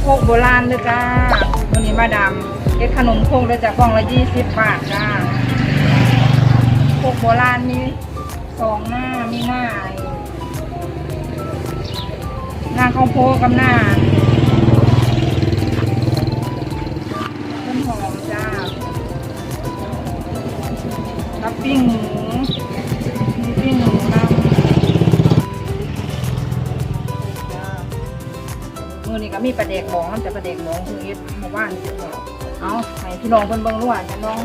โคกโบราณเลยจ้าวันนี้มาดามเอ็ดขนมโคกเลยจ้ะกล่องละยี่สิบบาทจ้าโคกโบราณมีสองหน้ามีหน้าหน้าข้าวโพดกับหน้าต้นหอมจ้ารับปิ้งหมูมีปิ้งหมู มือนี้ก็มีประเด็กบองน้ำแต่ประเด็กบองคือเอ็ดหมู่บ้านนี่เนาะเอาให้พี่น้องเพิ่นเบิ่งรู้ว่าจะน้อง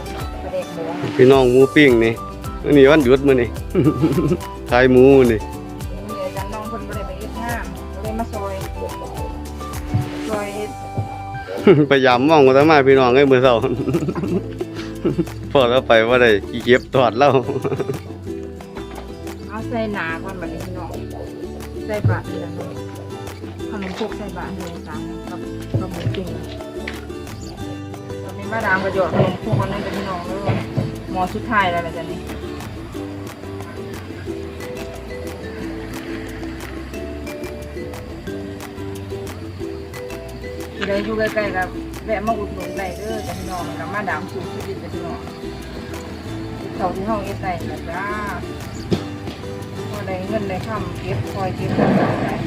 ประเด็กบองพี่น้องหมูปิ้งนี่มื้อนี้วันหยุดมื้อนี้ ขายหมูมื้อนี่มีอาจารย์น้องเพิ่นบ่ได้ไปเฮ็ดงานก็เลยมาซอยซอยเฮ็ดพยายามมองว่าจะมาพี่น้องเอ้ยมื้อเช้า พอแล้วไปว่าได้ขี้เก็บตอดแล้วเอาใส่หนาก่อนบัดนี้พี่น้องใส่บาตรนี่ล่ะเนาะขนมพ กใส่บาตรนี่จานกับกับหมูปิ้งตอนนี้มาดามก็หยอดขนมพกอันนั้นเป็นพี่น้องเลยหมอสุดท้ายแล้วล่ะจ้ะนี่ที่ได้อยู่ใกล้ๆกับแวะมาอุดหนุนได้เด้อจ้ะพี่น้องกับมาดามสูงชีวิตจ้ะพี่น้องเท่าที่ห้องเอ็ดได้นะจ้าพอได้เงินได้คำเก็บคอยเก็บได้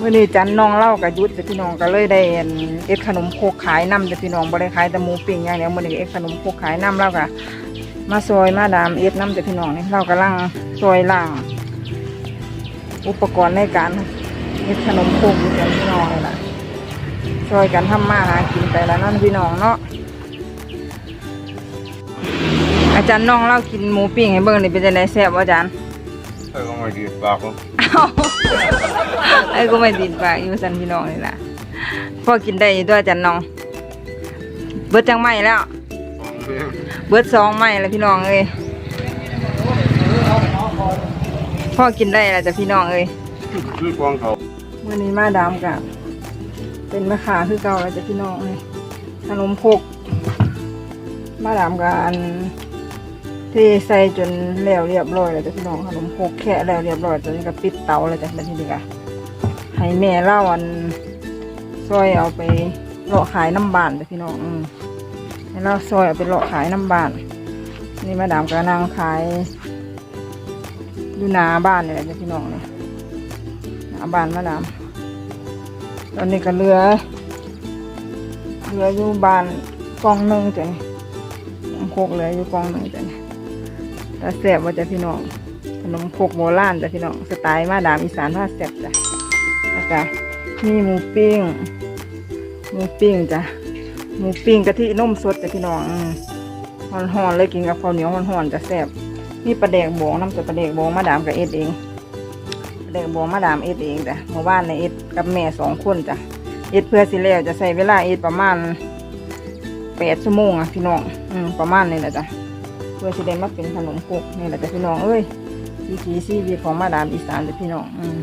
เมื่อนี้จันน้องเล่ากับยุทธพี่น้องก็เลยได้อันเอ็ดขนมโคกขายน้ำจ้ะพี่น้องบ่ได้ขายแต่หมูปิ้งอย่างเดียวมื่อนี้เอ็ดขนมโคกขายน้ำเล่ากับมาซอยมาดามเอ็ดน้ำจ้ะพี่น้องนี่เรากำลังซอยล่าง อุปกรณ์ในการเฮ็ดขนมโคกอยู่พี่น้องนี่ล่ะช่วยกันทำมาหากินไปแล้วนั่นพี่น้องเนาะอาจารย์น้องเล่ากินหมูปิ้งให้เบิ่งนี่เป็นจังไดแซ่บบ่อาจารย์ ออก็ไม่ดีปากผมไอ้ก็ไม่ติดปากอยู่สันพี่น้องนี่ล่ะพ่อกินได้อยู่ด้วยอาจารย์น้อง เบิดจังไหมแล้ว เบิดสองไหมแล้วพี่น้องเอ้ยพ่อกินได้แล้วจ้ะพี่น้องเอ้ยคือกวางเขามื่อนี้มาดามกับเป็นแม่ค้าคือเก่าแล้วจ้ะพี่น้องเลยขนมพกมาดามกับอัน เทใส่จนแล้วเรียบร้อยแล้วจ้ะพี่น้องขนมพกแค่แล้วเรียบร้อยจนก็ปิดเตาแล้วจ้ะบัดนี้ดีกว่าให้แม่เล่าอันซอยเอาไปเลาะขายน้ำบานจ้ะพี่น้องอืมให้เราซอยเอาไปเลาะขายน้ำบาน นี่มาดามกับนางขายอยู่หน้าบ้านนี่แหละจ้ะพี่น้องเนี่ยหาบ้านมาดามตอนนี้ก็เหลือเหลืออยู่บ้านกองหนึ่งจ้ะโคกเหลืออยู่กองหนึ่งจ้ะ แต่แซ่บว่าจะพี่น้องขนมโคกโบราณจ้ะพี่น้องสไตล์มาดามอีสานผ้าแซ่บจ้ะแล้วก็มีหมูปิ้งหมูปิ้งจ้ะหมูปิ้งกะทินมสดจ้ะพี่น้องหอนหอนเลยกินกับข้าวเหนียวหอนหอนจะแซ่บมีปลาแดกบองน้ำจะปลาแดกบองมาดามกับเอ็ดเองเด็กบอกมาดามเอ็ดเองจ้ะเมื่อวานในเอ็ดกับแม่สองคนจ้ะเอ็ดเพื่อสิแล้วจะใช้เวลาเอ็ดประมาณแปดชั่วโมงอะพี่น้องอืมประมาณนี้แหละจ้ะ พื่อสิได้มาเป็นขนมครกนี่แหละจ้ะพี่น้องเอ้ยวิถีชีวิตของมาดามอีสานจ้ะพี่น้องอืม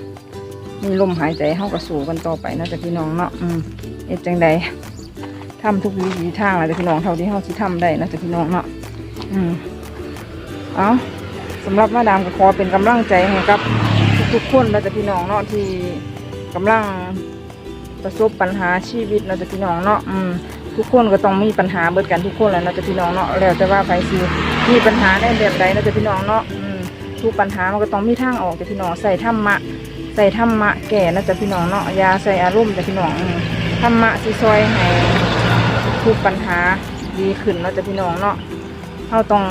มีลมหายใจเข้ากับสู่กันต่อไปนะจ้ะพี่น้องเนาะอืมเอ็ดจังใดทำทุกวิถีทางเลยจ้ะพี่น้องเท่าที่เฮาสิทำได้นะจ้ะพี่น้องเนาะอืมเอาสำหรับมาดามก็ขอเป็นกำลังใจให้กับทุกๆคนเราจะพี่น้องเนาะที่กำลังประสบปัญหาชีวิตเราจะพี่น้องเนาะอืม ทุกคนก็ต้องมีปัญหาเบิดกันทุกคนแหละเราจะพี่น้องเนาะแล้วแต่ว่าใครสิมีปัญหาได้แบบใดเราจะพี่น้องเนาะทุกปัญหามันก็ต้องมีทางออกจะพี่น้องใส่ธรรมะใส่ธรรมะแก่นะจะพี่น้องเนาะยาใส่อารมณ์จะพี่น้องธรรมะสิซอยให้ทุกปัญหาดีขึ้นเราจะพี่น้องเนาะเราต้อง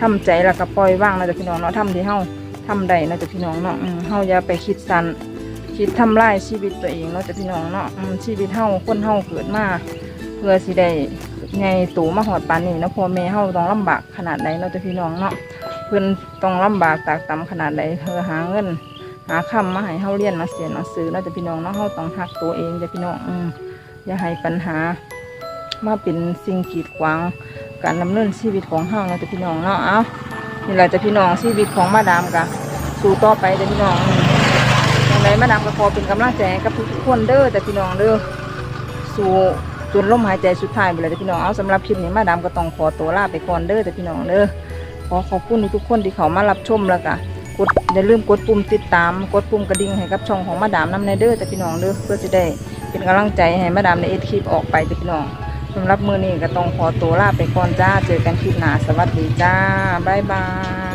ทำใจแล้วก็ปล่อยว่างเราจะพี่น้องเนาะทำที่เฮาทำได้เนาะจ้ะพี่น้องเนาะอืมเฮาอย่าไปคิดสันคิดทำลายชีวิตตัวเองเนาะจ้ะพี่น้องเนาะชีวิตเฮาคนเฮาเกิดมา เพื่อสิได้ไงตูมาหอดปานนี้เนาะพ่อแม่เฮาต้องลำบากขนาดไหนเนาะจ้ะพี่น้องเนาะเพิ่อนต้องลำบากตากตำขนาดไหนเพื่อหาเงิน หาคำมาให้เฮาเรียนมาเสียนมาซื้อเนาะจ้ะพี่น้องเนาะเฮาต้องหักตัวเองจ้ะพี่น้องอืมอย่าให้ปัญหามาเป็นสิ่งกีดขวางการดำเนินชีวิตของเฮาเนาะจ้ะพี่น้องเนาะเอ้านี่แหละจ้ะพี่น้องชีวิตของมาดามกะสู้ต่อไปเด้อพี่น้องอย่างไรมาดามก็ขอเป็นกำลังใจกับทุกคนเด้อแต่พี่น้องเด้อสู้ จนลมหายใจสุดท้ายไปเลยพี่น้องเอาสำหรับคลิปนี้มาดามก็ต้องขอตัวลาไปก่อนเด้อแต่พี่น้องเด้อขอขอบคุณทุกคนที่เขามารับชมแล้วก็กดอย่าลืมกดปุ่มติดตามกดปุ่มกระดิ่งให้กับช่องของมาดามน้ำในเด้อแต่พี่น้องเด้อเพื่อจะได้เป็นกำลังใจให้มาดามในเอดคลิปออกไปแต่พี่น้องสำหรับมือนี้ก็ต้องขอตัวลาไปก่อนจ้าเจอกันคลิปหน้าสวัสดีจ้าบ๊ายบาย